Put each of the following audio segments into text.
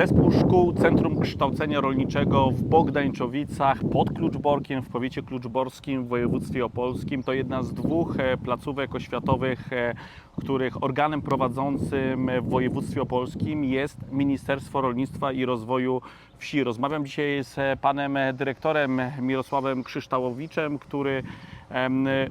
Zespół Szkół Centrum Kształcenia Rolniczego w Bogdańczowicach pod Kluczborkiem w powiecie kluczborskim w województwie opolskim to jedna z dwóch e, placówek oświatowych, e, których organem prowadzącym w województwie opolskim jest Ministerstwo Rolnictwa i Rozwoju Wsi. Rozmawiam dzisiaj z e, panem dyrektorem Mirosławem Krzyształowiczem, który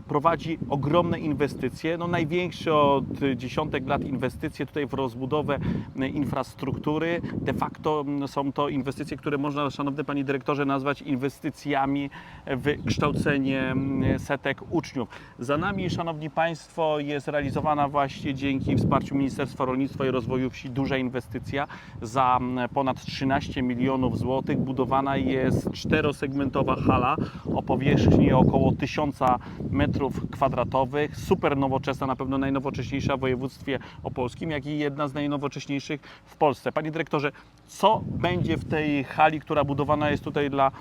prowadzi ogromne inwestycje, no największe od dziesiątek lat inwestycje tutaj w rozbudowę m, infrastruktury. De facto są to inwestycje, które można, szanowny panie dyrektorze, nazwać inwestycjami w kształcenie setek uczniów. Za nami, szanowni państwo, jest realizowana właśnie dzięki wsparciu Ministerstwa Rolnictwa i Rozwoju Wsi duża inwestycja za ponad 13 milionów złotych. Budowana jest czterosegmentowa hala o powierzchni około 1000 metrów kwadratowych. Super nowoczesna, na pewno najnowocześniejsza w województwie opolskim, jak i jedna z najnowocześniejszych w Polsce. Panie dyrektorze, co będzie w tej hali, która budowana jest tutaj dla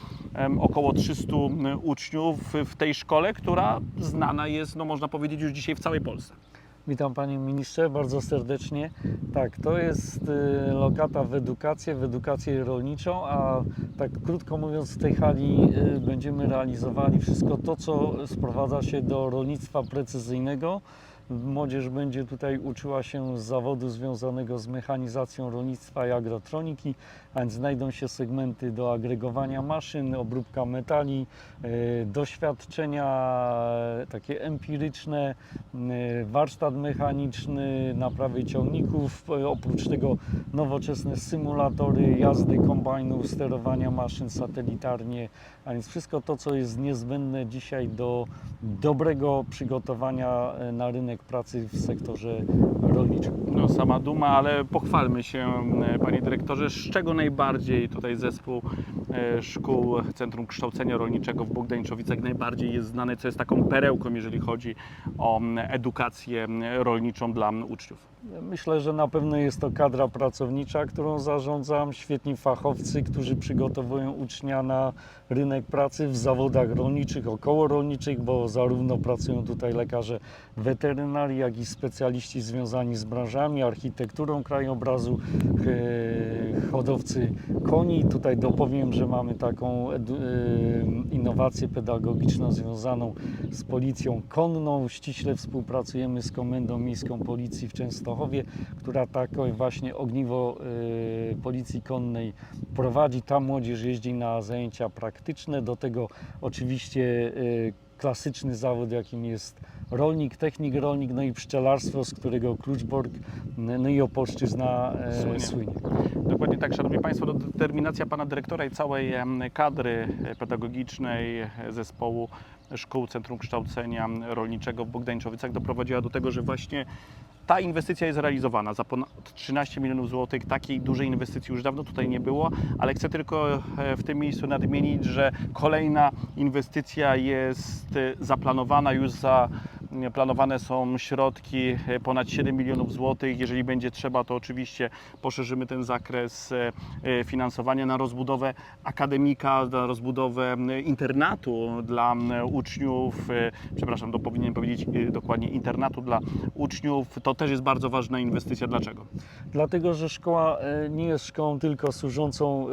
około 300 uczniów w tej szkole, która znana jest, no można powiedzieć, już dzisiaj w całej Polsce? Witam Panie Ministrze bardzo serdecznie. Tak, to jest y, lokata w edukację, w edukację rolniczą, a tak krótko mówiąc w tej hali y, będziemy realizowali wszystko to, co sprowadza się do rolnictwa precyzyjnego. Młodzież będzie tutaj uczyła się z zawodu związanego z mechanizacją rolnictwa i agrotroniki, a więc znajdą się segmenty do agregowania maszyn, obróbka metali, y, doświadczenia e, takie empiryczne, y, warsztat mechaniczny, naprawy ciągników, oprócz tego nowoczesne symulatory jazdy kombajnów, sterowania maszyn satelitarnie, a więc wszystko to, co jest niezbędne dzisiaj do dobrego przygotowania e, na rynek pracy w sektorze rolniczym. No, sama duma, ale pochwalmy się, e, panie dyrektorze, z czego najbardziej tutaj zespół e, szkół Centrum Kształcenia Rolniczego w Bogdańczowicach najbardziej jest znany, co jest taką perełką, jeżeli chodzi o edukację rolniczą dla uczniów. Myślę, że na pewno jest to kadra pracownicza, którą zarządzam, świetni fachowcy, którzy przygotowują ucznia na rynek pracy w zawodach rolniczych, okołorolniczych, bo zarówno pracują tutaj lekarze weterynarii, jak i specjaliści związani z branżami, architekturą krajobrazu, e, hodowcy koni. Tutaj dopowiem, że mamy taką e, innowację pedagogiczną związaną z policją konną. Ściśle współpracujemy z Komendą Miejską Policji w Częstochowie, która takie właśnie ogniwo e, Policji Konnej prowadzi. Ta młodzież jeździ na zajęcia praktyczne. Do tego oczywiście e, klasyczny zawód, jakim jest rolnik, technik rolnik, no i pszczelarstwo, z którego Kluczbork, no i Opolszczyzna e, Słynie. Dokładnie tak, Szanowni Państwo, determinacja Pana Dyrektora i całej kadry e, pedagogicznej e, zespołu Szkół Centrum Kształcenia Rolniczego w Bogdańczowicach doprowadziła do tego, że właśnie ta inwestycja jest realizowana za ponad 13 milionów złotych. Takiej dużej inwestycji już dawno tutaj nie było, ale chcę tylko e, w tym miejscu nadmienić, że kolejna inwestycja jest e, zaplanowana już za Planowane są środki e, ponad 7 milionów złotych. Jeżeli będzie trzeba, to oczywiście poszerzymy ten zakres e, e, finansowania na rozbudowę akademika, na rozbudowę internatu dla uczniów, przepraszam, to powinien powiedzieć dokładnie internatu dla uczniów. To też jest bardzo ważna inwestycja. Dlaczego? Dlatego, że szkoła nie jest szkołą tylko służącą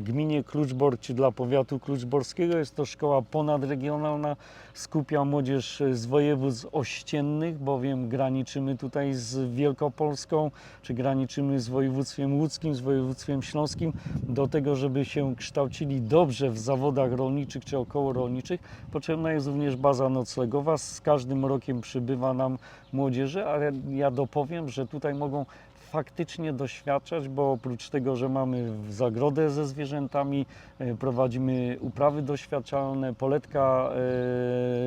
gminie Kluczbork czy dla powiatu kluczborskiego. Jest to szkoła ponadregionalna, skupia młodzież z województw ościennych, bowiem graniczymy tutaj z Wielkopolską, czy graniczymy z województwem łódzkim, z województwem śląskim. Do tego, żeby się kształcili dobrze w zawodach rolniczych czy okołorolniczych, potrzebna jest również baza noclegowa. Z każdym rokiem przybywa nam młodzieży, ale ja dopowiem, że tutaj mogą faktycznie doświadczać, bo oprócz tego, że mamy zagrodę ze zwierzętami, e, prowadzimy uprawy doświadczalne, poletka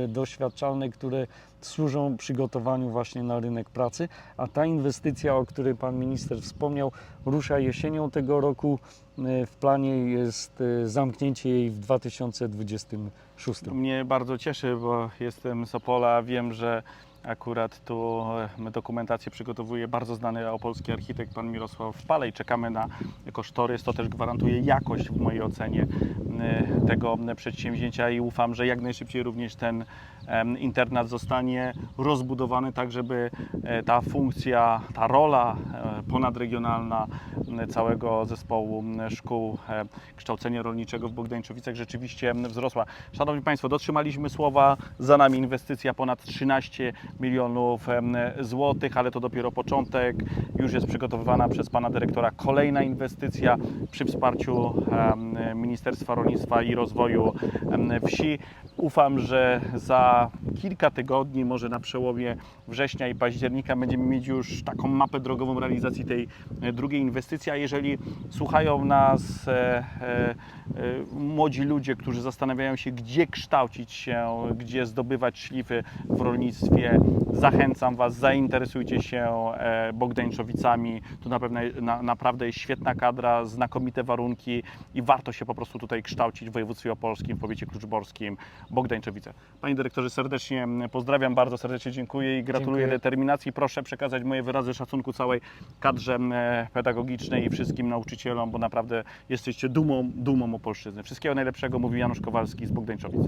e, doświadczalne, które służą przygotowaniu właśnie na rynek pracy, a ta inwestycja, o której Pan Minister wspomniał, rusza jesienią tego roku. E, W planie jest zamknięcie jej w 2026. To mnie bardzo cieszy, bo jestem z Opola, wiem, że akurat tu e, dokumentację przygotowuje bardzo znany opolski architekt pan Mirosław Palej. Czekamy na kosztorys, to też gwarantuje jakość w mojej ocenie tego przedsięwzięcia i ufam, że jak najszybciej również ten internat zostanie rozbudowany, tak żeby e, ta funkcja, ta rola e, ponadregionalna całego zespołu szkół e, kształcenia rolniczego w Bogdańczowicach rzeczywiście wzrosła. Szanowni Państwo, dotrzymaliśmy słowa, za nami inwestycja ponad 13 milionów złotych, ale to dopiero początek. Już jest przygotowywana przez Pana Dyrektora kolejna inwestycja przy wsparciu Ministerstwa Rolnictwa i Rozwoju Wsi. Ufam, że za kilka tygodni, może na przełomie września i października będziemy mieć już taką mapę drogową realizacji tej e, drugiej inwestycji, a jeżeli słuchają nas e, e, e, młodzi ludzie, którzy zastanawiają się, gdzie kształcić się, gdzie zdobywać szlify w rolnictwie, zachęcam Was, zainteresujcie się e, Bogdańczowicami. Tu na pewno, na, naprawdę jest świetna kadra, znakomite warunki i warto się po prostu tutaj kształcić w województwie opolskim, w powiecie kluczborskim, Bogdańczowice. Panie dyrektorze, serdecznie pozdrawiam, bardzo serdecznie dziękuję i gratuluję Dziękuję. determinacji. Proszę przekazać moje wyrazy szacunku całej kadrze pedagogicznej i wszystkim nauczycielom, bo naprawdę jesteście dumą, dumą Opolszczyzny. Wszystkiego najlepszego, mówi Janusz Kowalski z Bogdańczowic.